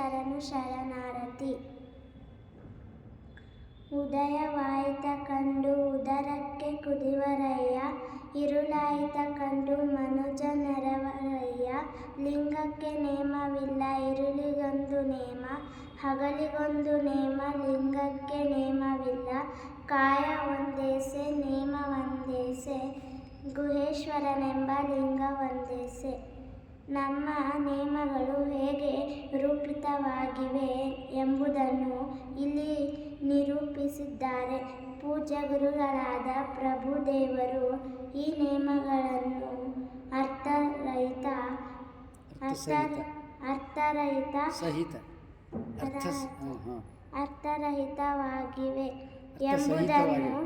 ಶರಣು ಶರಣಾರತಿ. ಉದಯವಾಯಿತ ಕಂಡು ಉದರಕ್ಕೆ ಕುದಿವರಯ್ಯ, ಇರುಳಾಯಿತ ಕಂಡು ಮನುಜ ನೆರವರಯ್ಯ, ಲಿಂಗಕ್ಕೆ ನೇಮವಿಲ್ಲ, ಇರುಳಿಗೊಂದು ನೇಮ, ಹಗಲಿಗೊಂದು ನೇಮ, ಲಿಂಗಕ್ಕೆ ನೇಮವಿಲ್ಲ, ಕಾಯ ಒಂದೇಸೆ, ನೇಮ ಒಂದೇಸೆ, ಗುಹೇಶ್ವರನೆಂಬ ಲಿಂಗ ಒಂದೇಸೆ. ನಮ್ಮ ನಿಯಮಗಳು ಹೇಗೆ ರೂಪಿತವಾಗಿವೆ ಎಂಬುದನ್ನು ಇಲ್ಲಿ ನಿರೂಪಿಸಿದ್ದಾರೆ. ಪೂಜ್ಯ ಗುರುಗಳಾದ ಪ್ರಭುದೇವರು ಈ ನಿಯಮಗಳನ್ನು ಅರ್ಥರಹಿತ ಅರ್ಥ ಅರ್ಥರಹಿತ ಸಹಿತ. ಅರ್ಥರಹಿತವಾಗಿವೆ ಅರ್ಥ ಎಂಬುದನ್ನು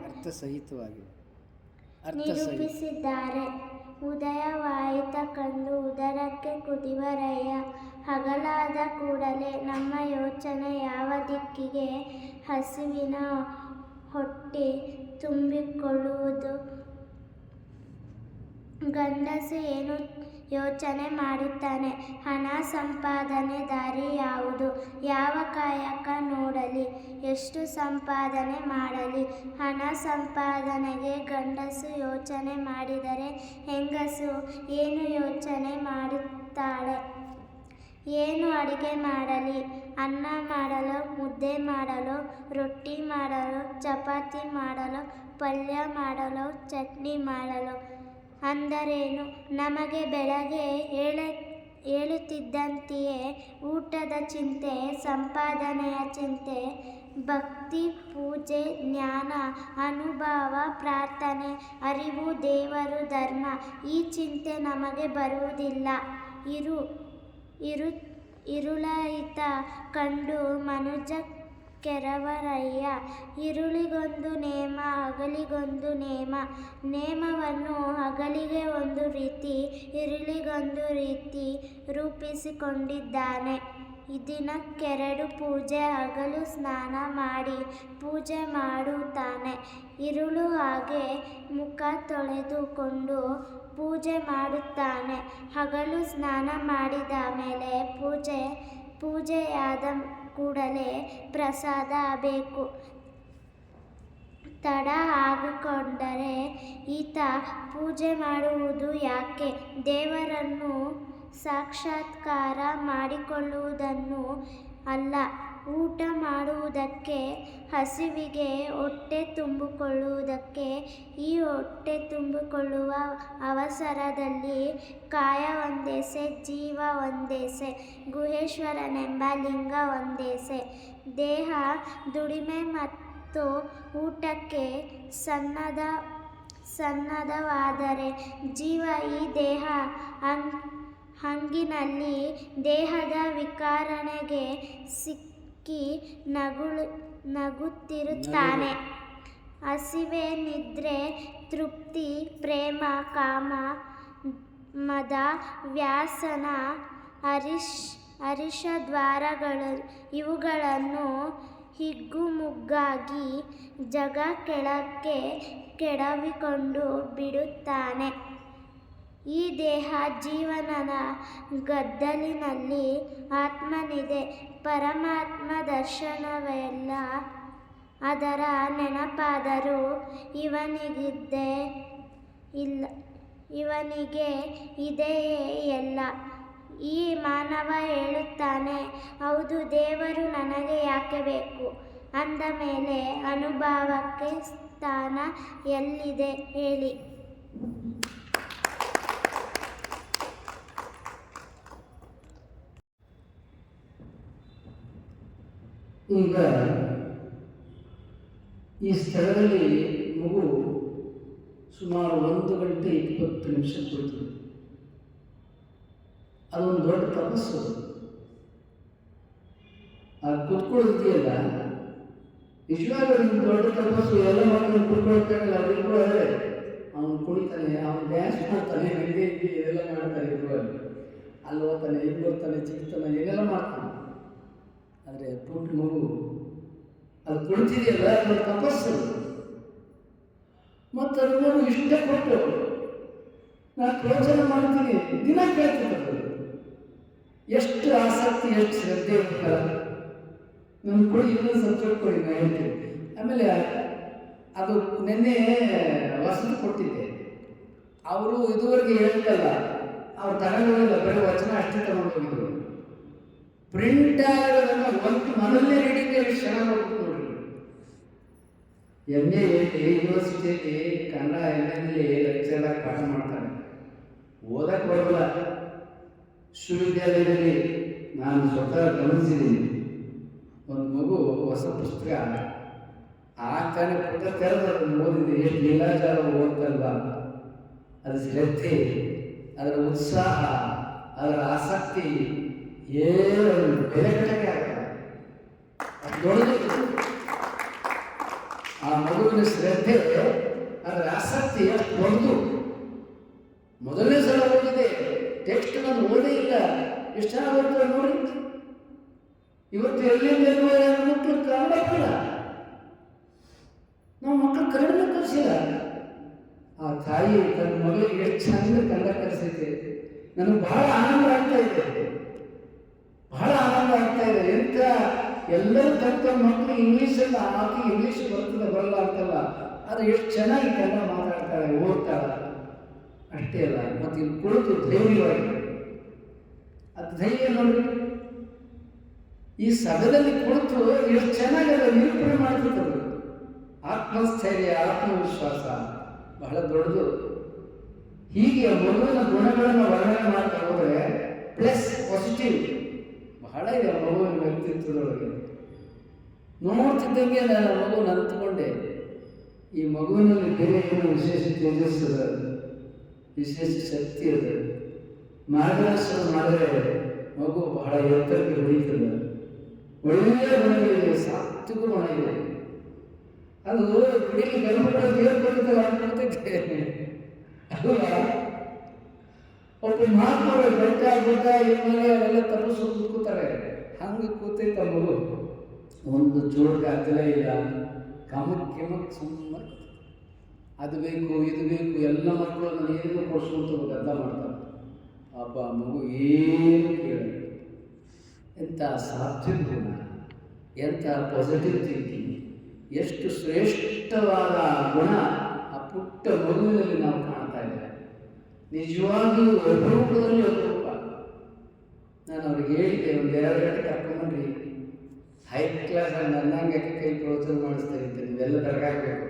ನಿರೂಪಿಸಿದ್ದಾರೆ. ಉದಯವಾಯಿತ ಕಂದು ಉದರಕ್ಕೆ ಕುದಿವರಯ್ಯ. ಹಗಲಾದ ಕೂಡಲೇ ನಮ್ಮ ಯೋಚನೆ ಯಾವ ದಿಕ್ಕಿಗೆ ಹಸಿವಿನ ಹೊಟ್ಟೆ ತುಂಬಿಕೊಳ್ಳುವುದು? ಗಂಡಸು ಏನು ಯೋಚನೆ ಮಾಡುತ್ತಾನೆ. ಹಣ ಸಂಪಾದನೆ ದಾರಿ ಯಾವುದು? ಯಾವ ಕಾಯಕ ನೋಡಲಿ? ಎಷ್ಟು ಸಂಪಾದನೆ ಮಾಡಲಿ? ಹಣ ಸಂಪಾದನೆಗೆ ಗಂಡಸು ಯೋಚನೆ ಮಾಡಿದರೆ ಹೆಂಗಸು? ಏನು ಯೋಚನೆ ಮಾಡುತ್ತಾಳೆ? ಏನು ಅಡುಗೆ ಮಾಡಲಿ? ಅನ್ನ ಮಾಡಲು, ಮುದ್ದೆ ಮಾಡಲು, ರೊಟ್ಟಿ ಮಾಡಲು, ಚಪಾತಿ ಮಾಡಲು, ಪಲ್ಯ ಮಾಡಲು, ಚಟ್ನಿ ಮಾಡಲು. ಅಂದರೇನು? ನಮಗೆ ಬೆಳಗ್ಗೆ ಹೇಳ, ಹೇಳುತ್ತಿದ್ದಂತೆಯೇ ಊಟದ ಚಿಂತೆ, ಸಂಪಾದನೆಯ ಚಿಂತೆ, ಭಕ್ತಿ, ಪೂಜೆ, ಜ್ಞಾನ, ಅನುಭವ, ಪ್ರಾರ್ಥನೆ, ಅರಿವು, ದೇವರು, ಧರ್ಮ, ಈ ಚಿಂತೆ ನಮಗೆ ಬರುವುದಿಲ್ಲ. ಇರು ಇರು, ಇರುಳಾಯಿತ ಕಂಡು ಮನುಜ ಕೆರವರಯ್ಯ, ಇರುಳಿಗೊಂದು ನೇಮ, ಹಗಲಿಗೊಂದು ನೇಮ, ನೇಮವನ್ನು ಹಗಲಿಗೆ ಒಂದು ರೀತಿ, ಇರುಳಿಗೊಂದು ರೀತಿ ರೂಪಿಸಿಕೊಂಡಿದ್ದಾನೆ. ದಿನಕ್ಕೆರಡು ಪೂಜೆ, ಹಗಲು ಸ್ನಾನ ಮಾಡಿ ಪೂಜೆ ಮಾಡುತ್ತಾನೆ. ಇರುಳು ಹಾಗೆ ಮುಖ ತೊಳೆದುಕೊಂಡು ಪೂಜೆ ಮಾಡುತ್ತಾನೆ. ಹಗಲು ಸ್ನಾನ ಮಾಡಿದ ಮೇಲೆ ಪೂಜೆ, ಪೂಜೆಯಾದ ಕೂಡಲೇ ಪ್ರಸಾದ ಬೇಕು. ತಡ ಆಗಿಕೊಂಡರೆ ಈತ ಪೂಜೆ ಮಾಡುವುದು ಯಾಕೆ? ದೇವರನ್ನು ಸಾಕ್ಷಾತ್ಕಾರ ಮಾಡಿಕೊಳ್ಳುವುದನ್ನು ಅಲ್ಲ. ಊಟ ಮಾಡುವುದಕ್ಕೆ, ಹಸಿವಿಗೆ ಹೊಟ್ಟೆ ತುಂಬಿಕೊಳ್ಳುವುದಕ್ಕೆ, ಈ ಹೊಟ್ಟೆ ತುಂಬಿಕೊಳ್ಳುವ ಅವಸರದಲ್ಲಿ ಕಾಯ ಒಂದೇಸೆ, ಜೀವ ಒಂದೇಸೆ, ಗುಹೇಶ್ವರನೆಂಬ ಲಿಂಗ ಒಂದೇಸೆ. ದೇಹ ದುಡಿಮೆ ಮತ್ತು ಊಟಕ್ಕೆ ಸನ್ನದ, ಸನ್ನದವಾದರೆ ಜೀವ ಈ ದೇಹ ಹಂಗಿನಲ್ಲಿ ದೇಹದ ವಿಕಾರಣೆಗೆ ಸಿಕ್ಕಿ ನಗುಳು, ನಗುತ್ತಿರುತ್ತಾನೆ. ಹಸಿವೆ ನಿದ್ರೆ, ತೃಪ್ತಿ, ಪ್ರೇಮ, ಕಾಮ, ಮದ, ವ್ಯಾಸನ ಹರಿಶ್ ಹರಿಷದ್ವಾರಗಳ, ಇವುಗಳನ್ನು ಹಿಗ್ಗುಮುಗ್ಗಾಗಿ ಜಗ ಕೆಳಕ್ಕೆ ಕೆಡವಿಕೊಂಡು ಬಿಡುತ್ತಾನೆ. ಈ ದೇಹ ಜೀವನದ ಗದ್ದಲಿನಲ್ಲಿ ಆತ್ಮನಿದೆ. ಪರಮಾತ್ಮ ದರ್ಶನವೆಲ್ಲ ಅದರ ನೆನಪಾದರೂ ಇವನಿಗಿದ್ದೇ ಇಲ್ಲ, ಇವನಿಗೆ ಇದೆಯೇ ಎಲ್ಲ? ಈ ಮಾನವ ಹೇಳುತ್ತಾನೆ, ಹೌದು, ದೇವರು ನನಗೆ ಯಾಕೆ ಬೇಕು? ಅಂದ ಮೇಲೆ ಅನುಭವಕ್ಕೆ ಸ್ಥಾನ ಎಲ್ಲಿದೆ? ಹೇಳಿ. ಈಗ ಈ ಸ್ಥಳದಲ್ಲಿ ಮಗು ಸುಮಾರು ಒಂದು ಗಂಟೆ ಇಪ್ಪತ್ತು ನಿಮಿಷ ಕುಳಿತು. ಅದೊಂದು ದೊಡ್ಡ ತಪಸ್ಸು. ಆ ಕುತ್ಕೊಳ್ಳೋದಿದೆಯಲ್ಲ ನಿಜವಾಗ್ಲೂ ನಿಮ್ಗೆ ದೊಡ್ಡ ತಪಸ್ಸು, ಎಲ್ಲ ಮಕ್ಕಳು ಕುತ್ಕೊಳ್ತಾಗಲ್ಲ ಅವ್ರಿಗೂ ಕೂಡ ಅವನು ಕುಣಿತಾನೆ, ಅವನು ಡ್ಯಾನ್ಸ್ ಮಾಡ್ತಾನೆ, ಹಂಗೆ ಹಿಂಗೆ ಇದೆಲ್ಲ ಮಾಡ್ತಾನೆ ಇರುವಾಗ ಅಲ್ಲಿ ಹೋಗ್ತಾನೆ ಇಲ್ಲಿ ಬರ್ತಾನೆ ಚಿಕ್ತಾನೆ ಏನೆಲ್ಲ ಮಾಡ್ತಾನೆ. ಆದರೆ ಪುಟ್ಟ ಮಗು ಅದು ಕುಳಿತಿದೆಯಲ್ಲ ಅದು ತಪಸ್ಸು ಮತ್ತು ಅದು ಇಷ್ಟೇ ಇಷ್ಟಪಟ್ಟು ನಾನು ಪ್ರವಚನ ಮಾಡ್ತೀನಿ, ದಿನ ಕೇಳ್ತಿರ್ತದೆ ಎಷ್ಟು ಆಸಕ್ತಿ, ಎಷ್ಟು ಶ್ರದ್ಧೆ ಅಂತ ನನ್ನ ಕೊಡಿ, ಇನ್ನೊಂದು ಸಬ್ಜೆಕ್ಟ್ ಕೊಡಿ ನಾನು ಹೇಳ್ತೀನಿ. ಆಮೇಲೆ ಅದು ನಿನ್ನೆ ವಸತಿ ಕೊಟ್ಟಿದ್ದೆ. ಅವರು ಇದುವರೆಗೆ ಹೇಳ್ತಲ್ಲ, ಅವ್ರು ತಗೊಂಡೋಗಿಲ್ಲ ಬರೀ ವಚನ ಅಷ್ಟೇ ತಗೊಂಡೋಗಿದ್ರು ಪ್ರಿಂಟ್ ಆಗಿರೋದನ್ನ ಒಂದು ಮನಲ್ಲೇ ಶರಣ ನೋಡಿ ಎಂ ನೋಡ್ರಿ. ಎಂ ಎಲ್ಲಿ ಯೂನಿವರ್ಸಿಟಿಯಲ್ಲಿ ಕನ್ನಡ ಎಂ ಎಲ್ಲಿ ಲೆಕ್ಚರ್ ಆಗಿ ಪಾಠ ಮಾಡ್ತಾರೆ. ಓದಕ್ಕೆ ಬರೋಲ್ಲ. ವಿಶ್ವವಿದ್ಯಾಲಯದಲ್ಲಿ ನಾನು ಸ್ವತಃ ಗಮನಿಸಿದ್ದೀನಿ. ಒಂದು ಮಗು ಹೊಸ ಪುಸ್ತಕ ಆ ಆಗ್ತಾನೆ ಪುಸ್ತಕ ಅದನ್ನು ಓದಿದೆ. ಎಷ್ಟು ಲೀಲಾಚಾರ ಓದ್ತಲ್ವ? ಅದು ಶ್ರದ್ಧೆ, ಅದರ ಉತ್ಸಾಹ, ಅದರ ಆಸಕ್ತಿ ಏನು ಬೆಲೆ ಕಡೆಗೆ ಆಗಲ್ಲ ದೊಡ್ಡದು. ಆ ಮಗುವಿನ ಶ್ರದ್ಧೆ, ಅದರ ಆಸಕ್ತಿ ಒಂದು. ದೊಡ್ಡದು ಮೊದಲನೇ ಸಲ ಓದಿದೆ. ಟೆಕ್ಸ್ಟ್ ನಾನು ಓದೇ ಇಲ್ಲ. ಎಷ್ಟು ಜನ ಓದ್ತಾರೆ ನೋಡಿ. ಇವತ್ತು ಎಲ್ಲಿಂದ ಮಕ್ಕಳು ಕನ್ನಡ ಕೂಡ ನಾವು ಮಕ್ಕಳು ಕನ್ನಡ ಕಲಿಸಿಲ್ಲ. ಆ ತಾಯಿ ತನ್ನ ಮಗಳಿಗೆ ಎಷ್ಟು ಚಂದ ಕನ್ನಡ ಕಲಿಸೈತೆ ನನಗೆ ಬಹಳ ಆನಂದ ಆಗ್ತಾ ಇದೆ ಬಹಳ ಆನಂದ ಆಗ್ತಾ ಇದೆ ಎಂತ ಎಲ್ಲರೂ ತಮ್ಮ ಮಕ್ಕಳು ಇಂಗ್ಲೀಷಲ್ಲಿ ಆಕೆ ಇಂಗ್ಲೀಷ್ ಬರ್ತದೆ, ಬರಲ್ಲ ಅಂತಲ್ಲ. ಅದು ಎಷ್ಟು ಚೆನ್ನಾಗಿ ಕನ್ನಡ ಮಾತಾಡ್ತಾಳೆ ಓದ್ತಾಳೆ ಅಷ್ಟೇ ಅಲ್ಲ, ಮತ್ತು ಇಲ್ಲಿ ಕುಳಿತು ಧೈರ್ಯವಾಗಿ. ಅದು ಧೈರ್ಯ ನೋಡಿ. ಈ ಸಭೆಯಲ್ಲಿ ಕುಳಿತು ಎಷ್ಟು ಚೆನ್ನಾಗಿ ಅದರ ನಿರೂಪಣೆ ಮಾಡ್ತಿರ್ತದೆ ಆತ್ಮಸ್ಥೈರ್ಯ, ಆತ್ಮವಿಶ್ವಾಸ, ಬಹಳ ದೊಡ್ಡದು. ಹೀಗೆ ಮಗುವಿನ ಗುಣಗಳನ್ನು ವರ್ಣನೆ ಮಾಡ್ತಾ ಹೋದರೆ ಪ್ಲಸ್ ಪಾಸಿಟಿವ್ ಆ ಮಗುವಿನ ವ್ಯಕ್ತಿತ್ವದೊಳಗೆ. ನೋಡ್ತಿದ್ದಂಗೆ ನಾನು ಮಗು ನಂತುಕೊಂಡೆ ಈ ಮಗುವಿನಲ್ಲಿ ಬೇರೆ ಏನೋ ವಿಶೇಷ ತೇಜಸ್ಸದ ಅದ ವಿಶೇಷ ಶಕ್ತಿ ಅದ ಮಾರ್ಗದರ್ಶನ ಮಾಡಿದ್ರೆ ಮಗು ಬಹಳ ಎತ್ತರಕ್ಕೆ ಬೆಳೀತದೆ ಒಳ್ಳೆಯ ಗುಣಗಳಿದೆ ಸಾತ್ವಿಕ ಗುಣ ಇದೆ ಅದು ಬಿಡಿಗೆ ಕೆಲವು ಹೇಳ್ಕೊಳ್ತಲ್ಲ ಅನ್ಕೊಳ್ತಿದ್ದೇನೆ ಅನ್ಕೊಳ್ತೈತೆ ಒಬ್ಬ ಮಹಾತ್ಮರು ಬೆಟ್ಟ, ಗುಡ್ಡ ಇದ್ಮೇಲೆ ಅವರೆಲ್ಲ ತಪಸ್ಸು ಕೂತಾರೆ ಹಂಗೆ ಕೂತೈತೆ ಮಗು ಒಂದು ಚೂರು ಅಗಲೇ ಇಲ್ಲ. ಕಮಕ್ ಕೆಮಕ್ ಸುಮ್ಮನೆ ಅದು ಬೇಕು, ಇದು ಬೇಕು, ಎಲ್ಲ ಮಕ್ಕಳು ನಾನು ಏನು ಕೊಡಿಸ್ಕೊಂತ ಗದ್ದ ಮಾಡ್ತಾರೆ. ಅಪ್ಪ ಮಗು ಏನು ಕೇಳ ಎಂಥ ಸಾತ್ವಿಕ ಎಂಥ ಪಾಸಿಟಿವ್ ಥಿಂಕಿಂಗ್ ಎಷ್ಟು ಶ್ರೇಷ್ಠವಾದ ಗುಣ ಆ ಪುಟ್ಟ ಮಗುವಿನಲ್ಲಿ ನಾವು ನಿಜವಾಗಿಯೂ ಅಪರೂಪದಲ್ಲಿ ಅಪರೂಪ ನಾನು ಅವ್ರಿಗೆ ಹೇಳಿದ್ದೆ, ಒಂದು ಎರಡು ಗಂಟೆ ಕರ್ಕೊಂಡ್ರಿ ಹೈ ಕ್ಲಾಸ್ ನನ್ನಂಗೆ ಕೈ ಪ್ರವಚನ ಮಾಡಿಸ್ತಾರೆ ಅಂತ ನೀವೆಲ್ಲ ಬೆರಗಾಗಬೇಕು.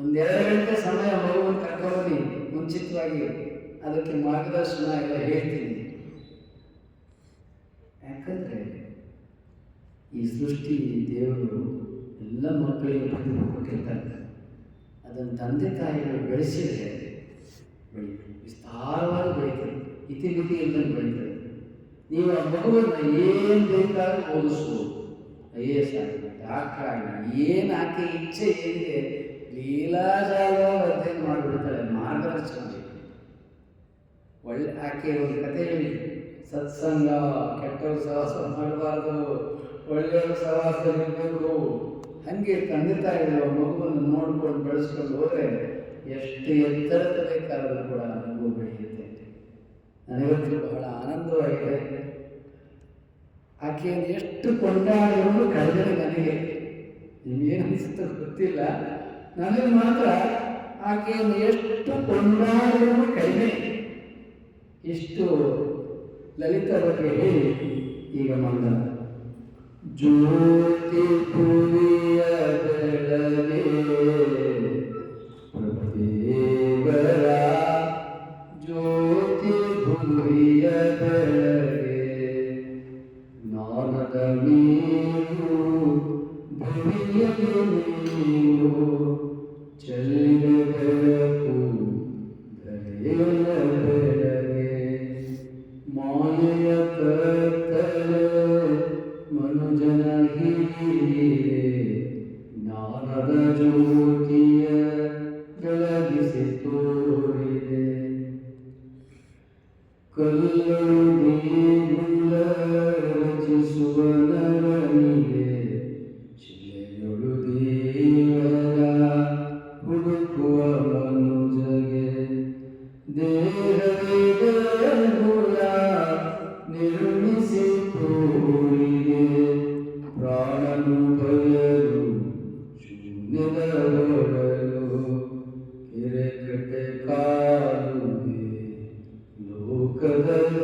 ಒಂದೆರಡು ಗಂಟೆ ಸಮಯ ಹೋಗುವಂತ ಕರ್ಕೊಂಡ್ಬನ್ನಿ ಮುಂಚಿತವಾಗಿ ಅದಕ್ಕೆ ಮಾರ್ಗದರ್ಶನ ಎಲ್ಲ ಹೇಳ್ತೀನಿ. ಯಾಕಂದರೆ ಈ ಸೃಷ್ಟಿ ದೇವರು ಎಲ್ಲ ಮಕ್ಕಳಿಗೆ ಕೊಟ್ಟಿರ್ತಾರೆ. ಅದನ್ನು ತಂದೆ ತಾಯಿಗಳು ಬೆಳೆಸಿದರೆ ವಿಸ್ತಾರವಾಗಿ ಬೆಳೀತದೆ ಇತಿಮಿತಿ ಇಲ್ಲದೆ ಬೆಳೀತದೆ ನೀವು ಆ ಮಗುವನ್ನು ಏನು ಬೇಕಾದ್ರೂ ಓದಿಸ್ಬೋದು. ಐ ಎ ಎಸ್ ಆಗಲಿ ಡಾಕ್ಟರ್ ಆಗಲಿ ಏನು ಆಕೆ ಇಚ್ಛೆ ಏನಿದೆ ಲೀಲಾಜಾಲ ಅಧ್ಯಯನ ಮಾಡಿಬಿಡ್ತಾಳೆ, ಮಾರ್ಗದರ್ಶನ ಒಳ್ಳೆ ಆಕೆ ಒಂದು ಕತೆ ಹೇಳಿ, ಸತ್ಸಂಗ, ಕೆಟ್ಟವರು ಸಹವಾಸ ಮಾಡಬಾರ್ದು, ಒಳ್ಳೆಯವ್ರ ಸಹವಾಸದಲ್ಲಿರಬೇಕು ಹಾಗೆ ತಂದೆ ತಾಯಿಗಳು ಮಗುವನ್ನು ನೋಡ್ಕೊಂಡು ಬೆಳೆಸ್ಕೊಂಡು ಹೋದರೆ ಎಷ್ಟು ಎತ್ತರಕ್ಕೆ ಬೇಕಾದರೂ ಕೂಡ ನನಗೂ ಬೆಳೆಯುತ್ತೆ. ನನಗಂತೂ ಬಹಳ ಆನಂದವಾಗಿದೆ. ಆಕೆಯನ್ನು ಎಷ್ಟು ಕೊಂಡಾಡಿದ್ರು ಕಡಿಮೆ ನನಗೆ ನಿಮಗೇನು ಅನಿಸುತ್ತೋ ಗೊತ್ತಿಲ್ಲ. ನನಗೆ ಮಾತ್ರ ಆಕೆಯನ್ನು ಎಷ್ಟು ಕೊಂಡಾಡಿದ್ರು ಕಡಿಮೆ ಇಷ್ಟು ಲಲಿತ ಬಗ್ಗೆ ಹೇಳಿ. ಈಗ ಮಂಗಲ ಜ್ಯೋತಿ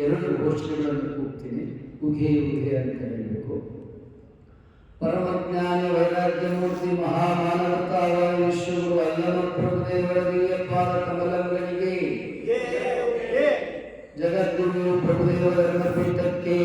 ಎರಡು ಘೋಷಣೆಗಳನ್ನು ಕೂಗ್ತೀನಿ ಉಘೆ ಉಘೆ ಅಂತ ಹೇಳಬೇಕು ಪರಮಜ್ಞಾನಿ ವೈರಾಗ್ಯ ಮೂರ್ತಿ ಮಹಾಮಾನವತಾವ ವಿಶ್ವಗುರು ಅಲ್ಲಮ ಪ್ರಭುದೇವರ ದಿವ್ಯ ಪಾದ ಕಮಲಗಳಿಗೆ ಜಗದ್ಗುರು ಪ್ರಭುದೇವರ ಪೀಠಕ್ಕೆ